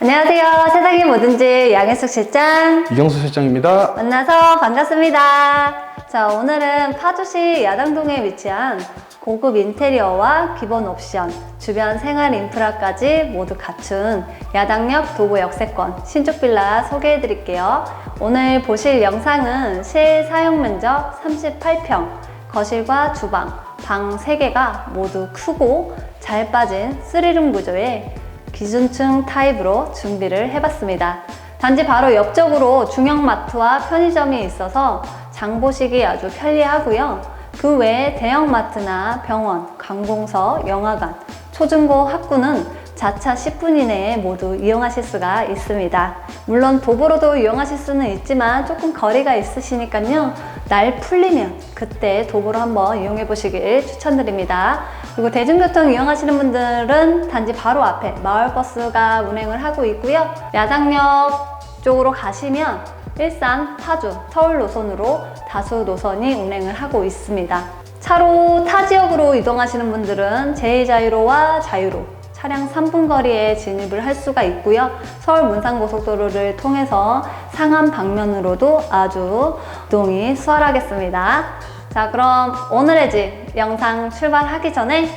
안녕하세요. 세상의 뭐든지 양혜숙 실장 이경수 실장입니다. 만나서 반갑습니다. 자, 오늘은 파주시 야당동에 위치한 고급 인테리어와 기본 옵션, 주변 생활 인프라까지 모두 갖춘 야당역 도보 역세권 신축 빌라 소개해 드릴게요. 오늘 보실 영상은 실 사용 면적 38평, 거실과 주방, 방 3개가 모두 크고 잘 빠진 3룸 구조의 기준층 타입으로 준비를 해봤습니다. 단지 바로 옆쪽으로 중형마트와 편의점이 있어서 장 보시기 아주 편리하고요. 그 외에 대형마트나 병원, 관공서, 영화관, 초중고 학구는 자차 10분 이내에 모두 이용하실 수가 있습니다. 물론 도보로도 이용하실 수는 있지만 조금 거리가 있으시니까요. 날 풀리면 그때 도보로 한번 이용해 보시길 추천드립니다. 그리고 대중교통 이용하시는 분들은 단지 바로 앞에 마을버스가 운행을 하고 있고요. 야당역 쪽으로 가시면 일산, 파주, 서울 노선으로 다수 노선이 운행을 하고 있습니다. 차로 타 지역으로 이동하시는 분들은 제2자유로와 자유로 차량 3분 거리에 진입을 할 수가 있고요. 서울 문산고속도로를 통해서 상암 방면으로도 아주 이동이 수월하겠습니다. 자, 그럼 오늘의 집 영상 출발하기 전에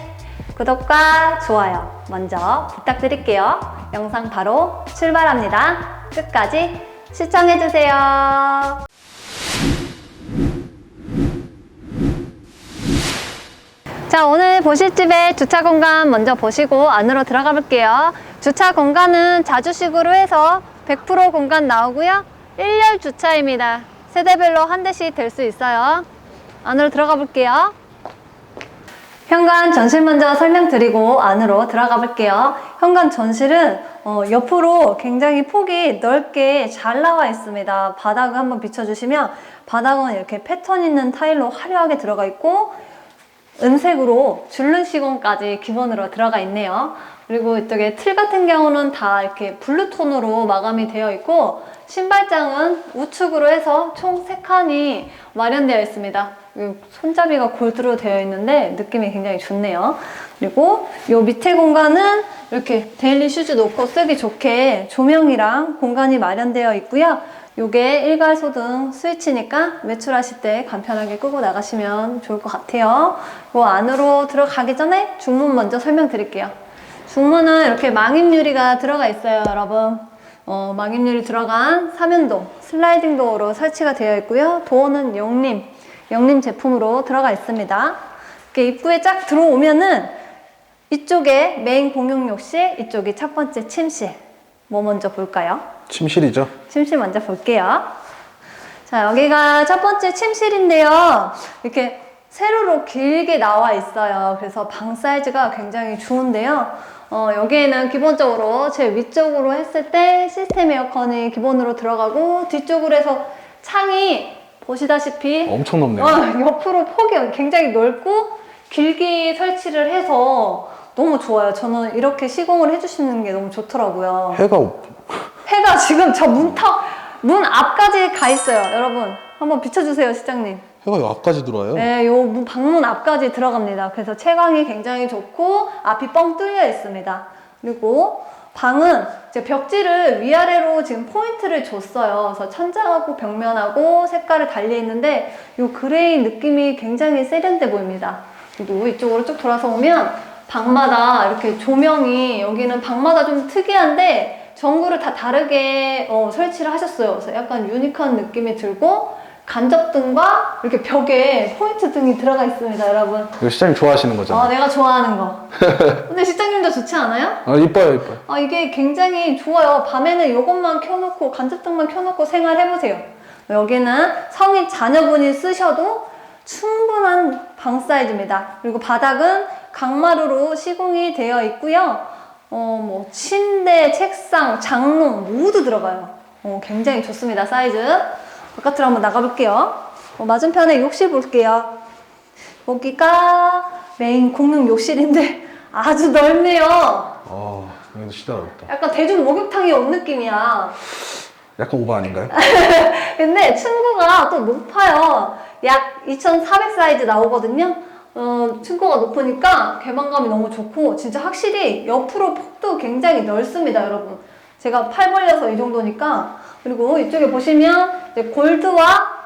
구독과 좋아요 먼저 부탁드릴게요. 영상 바로 출발합니다. 끝까지 시청해주세요. 자, 오늘 보실 집의 주차 공간 먼저 보시고 안으로 들어가 볼게요. 주차 공간은 자주식으로 해서 100% 공간 나오고요. 1열 주차입니다. 세대별로 한 대씩 될 수 있어요. 안으로 들어가 볼게요. 현관 전실 먼저 설명드리고 안으로 들어가 볼게요. 현관 전실은 어, 옆으로 굉장히 폭이 넓게 잘 나와 있습니다. 바닥을 한번 비춰주시면 바닥은 이렇게 패턴 있는 타일로 화려하게 들어가 있고 은색으로 줄눈 시공까지 기본으로 들어가 있네요. 그리고 이쪽에 틀 같은 경우는 다 이렇게 블루톤으로 마감이 되어 있고 신발장은 우측으로 해서 총 3칸이 마련되어 있습니다. 손잡이가 골드로 되어 있는데 느낌이 굉장히 좋네요. 그리고 이 밑에 공간은 이렇게 데일리 슈즈 놓고 쓰기 좋게 조명이랑 공간이 마련되어 있고요. 요게 일괄소 등 스위치니까 외출하실 때 간편하게 끄고 나가시면 좋을 것 같아요. 요 안으로 들어가기 전에 중문 먼저 설명드릴게요. 중문은 이렇게 망임 유리가 들어가 있어요, 여러분. 어, 망임 유리 들어간 삼연도 슬라이딩 도어로 설치가 되어 있고요. 도어는 영림, 영림 제품으로 들어가 있습니다. 이렇게 입구에 쫙 들어오면은 이쪽에 메인 공용 욕실, 이쪽이 첫 번째 침실. 뭐 먼저 볼까요? 침실이죠. 침실 먼저 볼게요. 자, 여기가 첫 번째 침실인데요. 이렇게 세로로 길게 나와 있어요. 그래서 방 사이즈가 굉장히 좋은데요. 어, 여기에는 기본적으로 제 위쪽으로 했을 때 시스템 에어컨이 기본으로 들어가고 뒤쪽으로 해서 창이 보시다시피 엄청 높네요. 어, 옆으로 폭이 굉장히 넓고 길게 설치를 해서 너무 좋아요. 저는 이렇게 시공을 해주시는 게 너무 좋더라고요. 해가 해가 지금 저 문턱 문 앞까지 가 있어요, 여러분. 한번 비춰주세요, 시장님. 해가 여기까지 들어와요. 네, 요 문- 방문 앞까지 들어갑니다. 그래서 채광이 굉장히 좋고 앞이 뻥 뚫려 있습니다. 그리고 방은 이제 벽지를 위아래로 지금 포인트를 줬어요. 그래서 천장하고 벽면하고 색깔을 달리 있는데 요 그레이 느낌이 굉장히 세련돼 보입니다. 그리고 이쪽으로 쭉 돌아서 오면 방마다 이렇게 조명이 여기는 방마다 좀 특이한데 전구를 다 다르게 어, 설치를 하셨어요. 그래서 약간 유니크한 느낌이 들고 간접등과 이렇게 벽에 포인트 등이 들어가 있습니다, 여러분. 이거 시장님 좋아하시는 아, 거잖아요. 내가 좋아하는 거. 근데 실장님도 좋지 않아요? 아, 이뻐요, 이뻐요. 아, 이게 굉장히 좋아요. 밤에는 이것만 켜놓고, 간접등만 켜놓고 생활해보세요. 여기는 성인 자녀분이 쓰셔도 충분한 방 사이즈입니다. 그리고 바닥은 강마루로 시공이 되어 있고요. 어, 뭐, 침대, 책상, 장롱 모두 들어가요. 어, 굉장히 좋습니다, 사이즈. 바깥으로 한번 나가볼게요. 어, 맞은편에 욕실 볼게요. 여기가 메인 공용 욕실인데 아주 넓네요. 아, 여기도 진짜 넓다. 약간 대중 목욕탕이 온 느낌이야. 약간 오버 아닌가요? 근데 층고가 또 높아요. 약 2,400 사이즈 나오거든요. 어, 층고가 높으니까 개방감이 너무 좋고 진짜 확실히 옆으로 폭도 굉장히 넓습니다, 여러분. 제가 팔 벌려서 이 정도니까 그리고 이쪽에 보시면 이제 골드와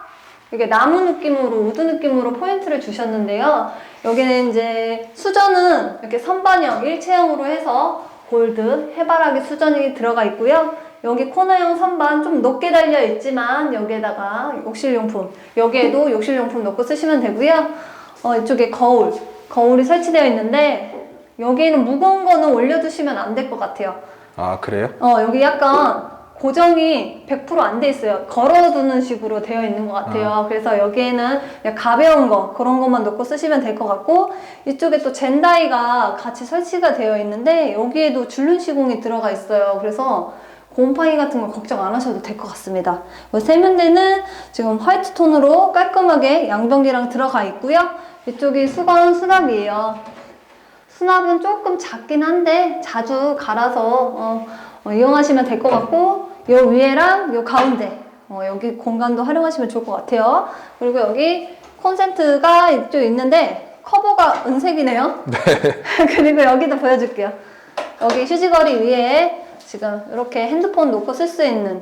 이게 나무 느낌으로 우드 느낌으로 포인트를 주셨는데요. 여기는 이제 수전은 이렇게 선반형 일체형으로 해서 골드 해바라기 수전이 들어가 있고요. 여기 코너형 선반 좀 높게 달려 있지만 여기에다가 욕실용품 여기에도 욕실용품 넣고 쓰시면 되고요. 어, 이쪽에 거울 거울이 설치되어 있는데 여기는 무거운 거는 올려두시면 안 될 것 같아요. 아 그래요? 어, 여기 약간 고정이 100%안 돼 있어요. 걸어두는 식으로 되어 있는 것 같아요. 그래서 여기에는 그냥 가벼운 거, 그런 것만 넣고 쓰시면 될 것 같고, 이쪽에 또 젠다이가 같이 설치가 되어 있는데, 여기에도 줄눈 시공이 들어가 있어요. 그래서 곰팡이 같은 거 걱정 안 하셔도 될 것 같습니다. 이 세면대는 지금 화이트 톤으로 깔끔하게 양변기랑 들어가 있고요. 이쪽이 수건 수납이에요. 수납은 조금 작긴 한데 자주 갈아서 어, 어, 이용하시면 될 것 같고 요 위에랑 요 가운데 어, 여기 공간도 활용하시면 좋을 것 같아요. 그리고 여기 콘센트가 이쪽 있는데 커버가 은색이네요. 그리고 여기도 보여줄게요. 여기 휴지거리 위에 지금 이렇게 핸드폰 놓고 쓸 수 있는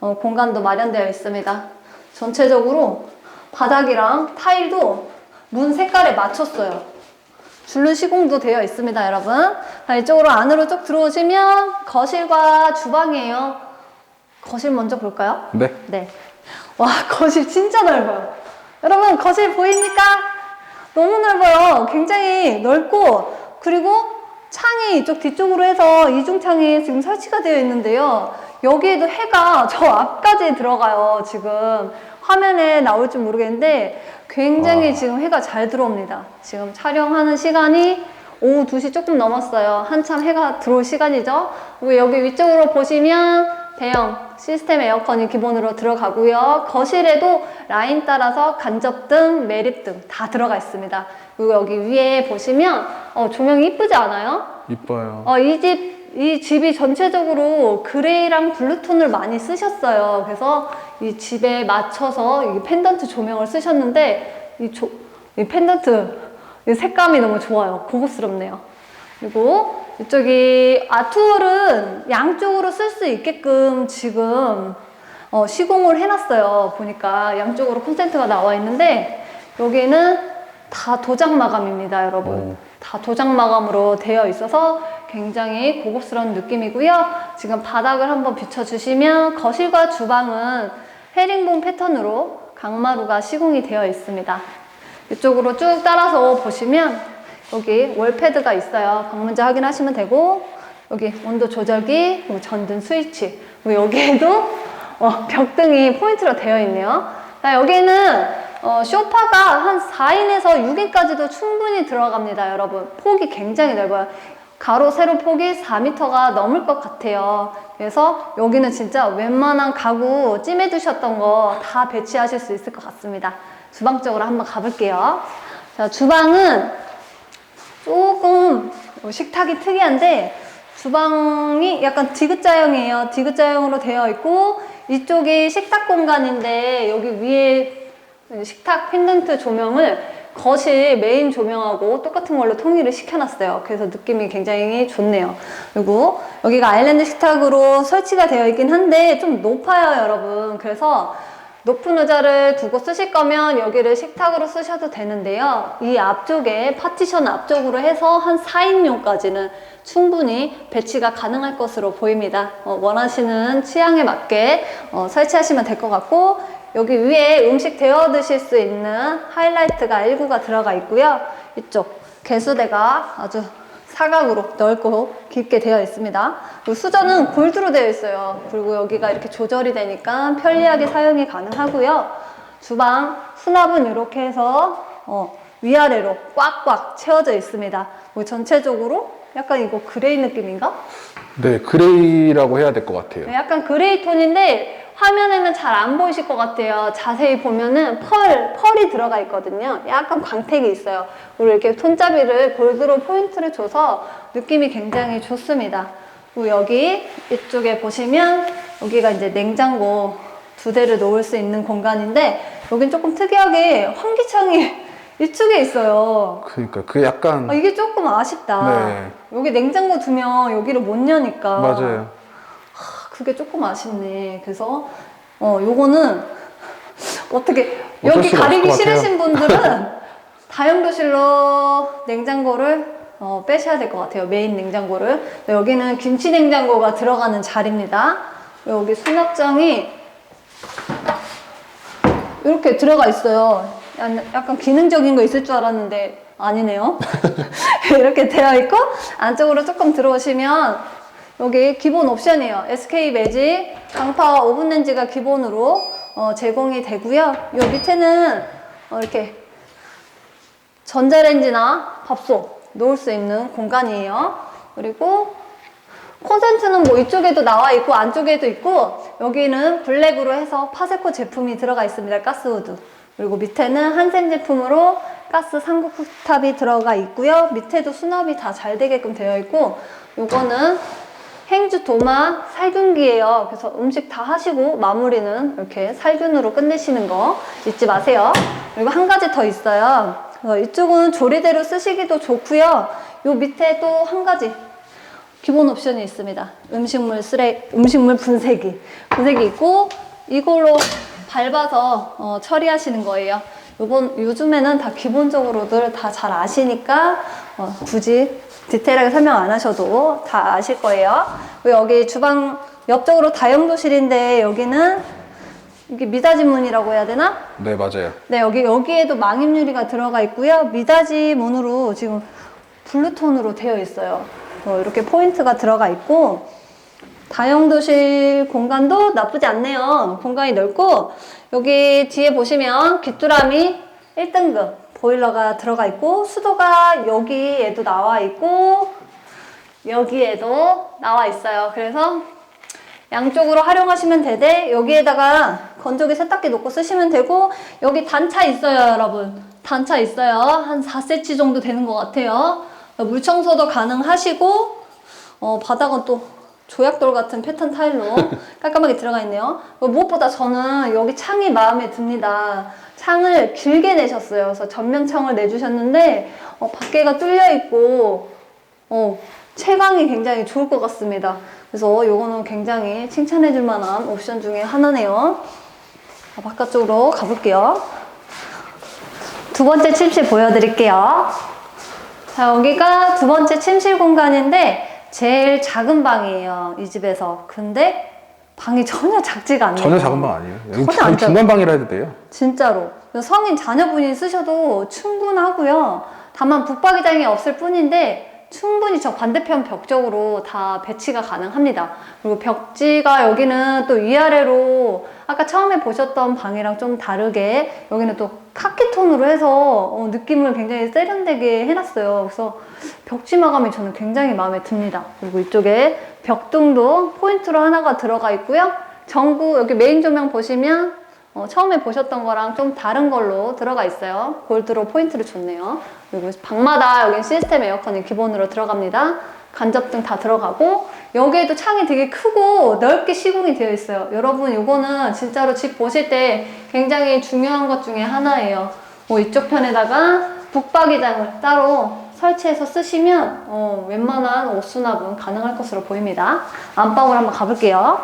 어, 공간도 마련되어 있습니다. 전체적으로 바닥이랑 타일도 문 색깔에 맞췄어요. 줄눈 시공도 되어 있습니다, 여러분. 자, 이쪽으로 안으로 쭉 들어오시면 거실과 주방이에요. 거실 먼저 볼까요? 네. 네. 와, 거실 진짜 넓어요. 여러분, 거실 보입니까? 너무 넓어요. 굉장히 넓고, 그리고 창이 이쪽 뒤쪽으로 해서 이중창이 지금 설치가 되어 있는데요. 여기에도 해가 저 앞까지 들어가요, 지금. 화면에 나올지 모르겠는데, 굉장히 와. 지금 해가 잘 들어옵니다. 지금 촬영하는 시간이 오후 2시 조금 넘었어요. 한참 해가 들어올 시간이죠. 여기 위쪽으로 보시면 대형 시스템 에어컨이 기본으로 들어가고요. 거실에도 라인 따라서 간접등, 매립등 다 들어가 있습니다. 그리고 여기 위에 보시면 어, 조명이 이쁘지 않아요? 이뻐요. 어, 이 집, 이 집이 전체적으로 그레이랑 블루톤을 많이 쓰셨어요. 그래서 이 집에 맞춰서 이 펜던트 조명을 쓰셨는데, 이, 조, 이 펜던트, 이 색감이 너무 좋아요. 고급스럽네요. 그리고 이쪽이 아트월은 양쪽으로 쓸 수 있게끔 지금 어, 시공을 해놨어요. 보니까 양쪽으로 콘센트가 나와 있는데, 여기는 다 도장 마감입니다, 여러분. 오. 다 도장 마감으로 되어 있어서 굉장히 고급스러운 느낌이고요. 지금 바닥을 한번 비춰주시면 거실과 주방은 헤링본 패턴으로 강마루가 시공이 되어 있습니다. 이쪽으로 쭉 따라서 보시면 여기 월패드가 있어요. 방문자 확인하시면 되고 여기 온도 조절기, 그리고 전등 스위치, 그리고 여기에도 어, 벽등이 포인트로 되어 있네요. 자, 여기는 어, 쇼파가 한 4인에서 6인까지도 충분히 들어갑니다, 여러분. 폭이 굉장히 넓어요. 가로, 세로 폭이 4m가 넘을 것 같아요. 그래서 여기는 진짜 웬만한 가구 찜해 두셨던 거 다 배치하실 수 있을 것 같습니다. 주방 쪽으로 한번 가볼게요. 자, 주방은 조금 식탁이 특이한데 주방이 약간 디귿자형이에요. 디귿자형으로 되어 있고 이쪽이 식탁 공간인데 여기 위에 식탁 펜던트 조명을 거실 메인 조명하고 똑같은 걸로 통일을 시켜놨어요. 그래서 느낌이 굉장히 좋네요. 그리고 여기가 아일랜드 식탁으로 설치가 되어 있긴 한데 좀 높아요, 여러분. 그래서 높은 의자를 두고 쓰실 거면 여기를 식탁으로 쓰셔도 되는데요. 이 앞쪽에 파티션 앞쪽으로 해서 한 4인용까지는 충분히 배치가 가능할 것으로 보입니다. 어, 원하시는 취향에 맞게 어, 설치하시면 될 것 같고 여기 위에 음식 데워 드실 수 있는 하이라이트가 1구가 들어가 있고요. 이쪽 개수대가 아주 사각으로 넓고 깊게 되어 있습니다. 수전은 골드로 되어 있어요. 그리고 여기가 이렇게 조절이 되니까 편리하게 사용이 가능하고요. 주방 수납은 이렇게 해서 어, 위아래로 꽉꽉 채워져 있습니다. 그리고 전체적으로 약간 이거 그레이 느낌인가? 네, 그레이라고 해야 될 것 같아요. 네, 약간 그레이 톤인데 화면에는 잘 안 보이실 것 같아요. 자세히 보면은 펄, 펄이 들어가 있거든요. 약간 광택이 있어요. 그리고 이렇게 손잡이를 골드로 포인트를 줘서 느낌이 굉장히 좋습니다. 그리고 여기 이쪽에 보시면 여기가 이제 냉장고 두 대를 놓을 수 있는 공간인데 여긴 조금 특이하게 환기창이 이쪽에 있어요. 그러니까 그 약간 아, 이게 조금 아쉽다. 네. 여기 냉장고 두면 여기를 못 여니까. 맞아요. 그게 조금 아쉽네. 그래서 어 요거는 어떻게 여기 가리기. 싫으신 분들은 다용도실로 냉장고를 어, 빼셔야 될 것 같아요. 메인 냉장고를. 네, 여기는 김치 냉장고가 들어가는 자리입니다. 여기 수납장이 이렇게 들어가 있어요. 약- 약간 기능적인 거 있을 줄 알았는데 아니네요. 이렇게 되어 있고 안쪽으로 조금 들어오시면 여기 기본 옵션이에요. SK 매직 강파 오븐 렌즈가 기본으로 어, 제공이 되고요. 요 밑에는 어, 이렇게 전자레인지나 밥솥 놓을 수 있는 공간이에요. 그리고 콘센트는 뭐 이쪽에도 나와 있고 안쪽에도 있고 여기는 블랙으로 해서 파세코 제품이 들어가 있습니다. 가스우드. 그리고 밑에는 한샘 제품으로 가스 삼국 쿡탑이 들어가 있고요. 밑에도 수납이 다 잘 되게끔 되어 있고 요거는 행주 도마 살균기예요. 그래서 음식 다 하시고 마무리는 이렇게 살균으로 끝내시는 거 잊지 마세요. 그리고 한 가지 더 있어요. 어, 이쪽은 조리대로 쓰시기도 좋고요. 요 밑에 또 한 가지 기본 옵션이 있습니다. 음식물 쓰레 음식물 분쇄기 분쇄기 있고 이걸로 밟아서 어, 처리하시는 거예요. 요번 요즘에는 다 기본적으로들 다 잘 아시니까 어, 굳이 디테일하게 설명 안 하셔도 다 아실 거예요. 여기 주방 옆쪽으로 다용도실인데 여기는 이게 미닫이 문이라고 해야 되나? 네, 맞아요. 네, 여기, 여기에도 망임 유리가 들어가 있고요. 미닫이 문으로 지금 블루톤으로 되어 있어요. 어, 이렇게 포인트가 들어가 있고, 다용도실 공간도 나쁘지 않네요. 공간이 넓고, 여기 뒤에 보시면 귀뚜라미 1등급 보일러가 들어가 있고, 수도가 여기에도 나와 있고, 여기에도 나와 있어요. 그래서 양쪽으로 활용하시면 되되 여기에다가 건조기 세탁기 놓고 쓰시면 되고 여기 단차 있어요 여러분. 단차 있어요. 한 4cm 정도 되는 것 같아요. 물 청소도 가능하시고 어, 바닥은 또 조약돌 같은 패턴 타일로 깔끔하게 들어가 있네요. 어, 무엇보다 저는 여기 창이 마음에 듭니다 창을 길게 내셨어요 그래서 전면 창을 내주셨는데 어, 밖에가 뚫려 있고 어, 채광이 굉장히 좋을 것 같습니다. 그래서 요거는 굉장히 칭찬해 줄 만한 옵션 중에 하나네요. 자, 바깥쪽으로 가볼게요. 두 번째 침실 보여드릴게요. 자, 여기가 두 번째 침실 공간인데 제일 작은 방이에요. 이 집에서. 근데 방이 전혀 작지가 않네요. 전혀 작은 방 아니에요. 여기 전혀 안 중간 방이라 해도 돼요. 진짜로 성인 자녀분이 쓰셔도 충분하고요. 다만 붙박이장이 없을 뿐인데 충분히 저 반대편 벽 쪽으로 다 배치가 가능합니다. 그리고 벽지가 여기는 또 위아래로 아까 처음에 보셨던 방이랑 좀 다르게 여기는 또 카키톤으로 해서 어, 느낌을 굉장히 세련되게 해놨어요. 그래서 벽지 마감이 저는 굉장히 마음에 듭니다. 그리고 이쪽에 벽등도 포인트로 하나가 들어가 있고요. 전구 여기 메인 조명 보시면 어, 처음에 보셨던 거랑 좀 다른 걸로 들어가 있어요. 골드로 포인트를 줬네요. 그리고 방마다 여기 시스템 에어컨이 기본으로 들어갑니다. 간접등 다 들어가고 여기에도 창이 되게 크고 넓게 시공이 되어 있어요. 여러분 이거는 진짜로 집 보실 때 굉장히 중요한 것 중에 하나예요. 뭐 이쪽 편에다가 북박이장을 따로 설치해서 쓰시면 어, 웬만한 옷 수납은 가능할 것으로 보입니다. 안방으로 한번 가볼게요.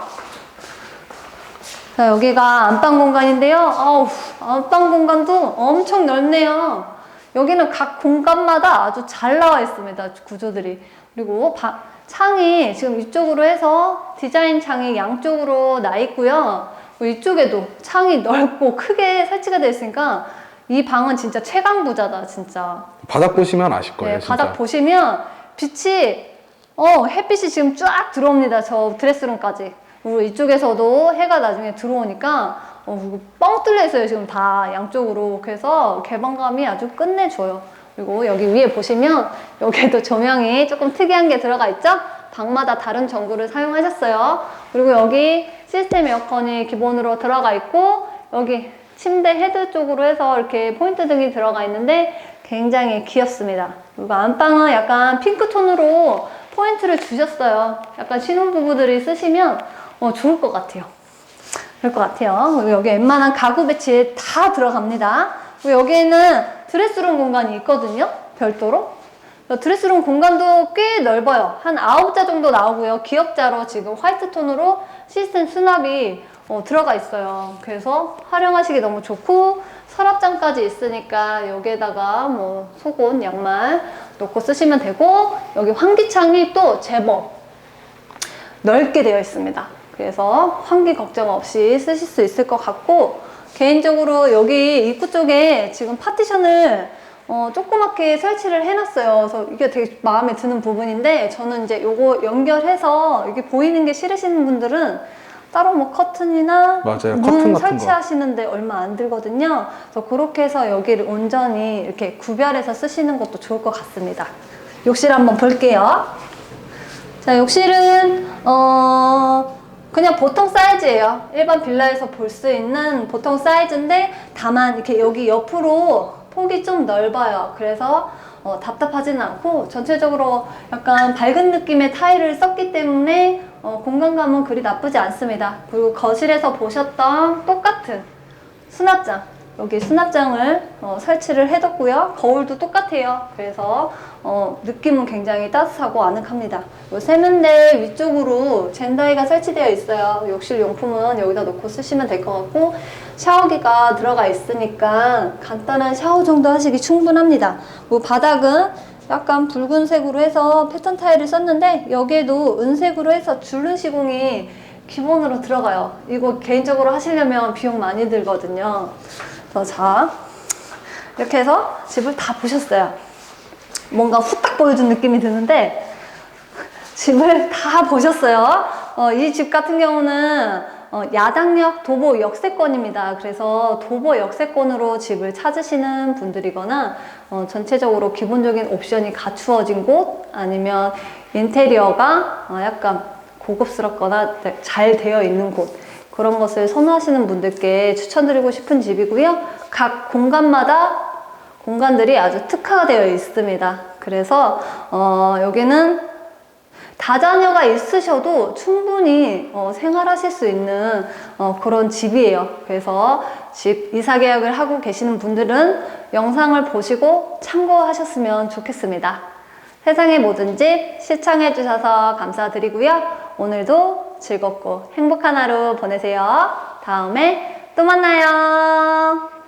자, 여기가 안방 공간인데요. 아우, 안방 공간도 엄청 넓네요. 여기는 각 공간마다 아주 잘 나와 있습니다. 구조들이. 그리고 바- 창이 지금 이쪽으로 해서 디자인 창이 양쪽으로 나 있고요. 이쪽에도 창이 넓고 크게 설치가 되어 있으니까 이 방은 진짜 최강 부자다, 진짜. 바닥 보시면 아실 거예요. 네, 진짜. 바닥 보시면 빛이 어 햇빛이 지금 쫙 들어옵니다. 저 드레스룸까지. 그리고 이쪽에서도 해가 나중에 들어오니까 어 뻥 뚫려 있어요. 지금 다 양쪽으로. 그래서 개방감이 아주 끝내줘요. 그리고 여기 위에 보시면 여기에도 조명이 조금 특이한 게 들어가 있죠? 방마다 다른 전구를 사용하셨어요. 그리고 여기 시스템 에어컨이 기본으로 들어가 있고 여기 침대 헤드 쪽으로 해서 이렇게 포인트 등이 들어가 있는데 굉장히 귀엽습니다. 그리고 안방은 약간 핑크톤으로 포인트를 주셨어요. 약간 신혼부부들이 쓰시면 어, 좋을 것 같아요. 그럴 것 같아요. 여기 웬만한 가구 배치에 다 들어갑니다. 여기에는 드레스룸 공간이 있거든요. 별도로. 드레스룸 공간도 꽤 넓어요. 한 9자 정도 나오고요. 기역자로 지금 화이트 톤으로 시스템 수납이 어, 들어가 있어요. 그래서 활용하시기 너무 좋고 서랍장까지 있으니까 여기에다가 뭐 속옷, 양말 놓고 쓰시면 되고 여기 환기창이 또 제법 넓게 되어 있습니다. 그래서 환기 걱정 없이 쓰실 수 있을 것 같고 개인적으로 여기 입구 쪽에 지금 파티션을 어, 조그맣게 설치를 해놨어요. 그래서 이게 되게 마음에 드는 부분인데 저는 이제 요거 연결해서 여기 보이는 게 싫으신 분들은 따로 뭐 커튼이나 맞아요. 문 커튼 같은. 설치하시는데 얼마 안 들거든요. 그래서 그렇게 해서 여기를 온전히 이렇게 구별해서 쓰시는 것도 좋을 것 같습니다. 욕실 한번 볼게요. 자, 욕실은 어 그냥 보통 사이즈예요. 일반 빌라에서 볼 수 있는 보통 사이즈인데 다만 이렇게 여기 옆으로 폭이 좀 넓어요. 그래서 어, 답답하지는 않고 전체적으로 약간 밝은 느낌의 타일을 썼기 때문에 어, 공간감은 그리 나쁘지 않습니다. 그리고 거실에서 보셨던 똑같은 수납장 여기 수납장을 어, 설치를 해뒀고요. 거울도 똑같아요. 그래서 어, 느낌은 굉장히 따뜻하고 아늑합니다. 요 세면대 위쪽으로 젠다이가 설치되어 있어요. 욕실 용품은 여기다 놓고 쓰시면 될 것 같고 샤워기가 들어가 있으니까 간단한 샤워 정도 하시기 충분합니다. 뭐 바닥은 약간 붉은색으로 해서 패턴 타일을 썼는데 여기에도 은색으로 해서 줄눈 시공이 기본으로 들어가요. 이거 개인적으로 하시려면 비용 많이 들거든요. 그래서 자 이렇게 해서 집을 다 보셨어요. 뭔가 후딱 보여준 느낌이 드는데 집을 다 보셨어요. 어, 이 집 같은 경우는 어, 야당역 도보 역세권입니다. 그래서 도보 역세권으로 집을 찾으시는 분들이거나 어, 전체적으로 기본적인 옵션이 갖추어진 곳 아니면 인테리어가 어, 약간 고급스럽거나 잘 되어 있는 곳 그런 것을 선호하시는 분들께 추천드리고 싶은 집이고요. 각 공간마다 공간들이 아주 특화되어 있습니다. 그래서 어, 여기는 다자녀가 있으셔도 충분히 어, 생활하실 수 있는 어, 그런 집이에요. 그래서 집 이사 계약을 하고 계시는 분들은 영상을 보시고 참고하셨으면 좋겠습니다. 세상의 모든 집 시청해 주셔서 감사드리고요. 오늘도 즐겁고 행복한 하루 보내세요. 다음에 또 만나요.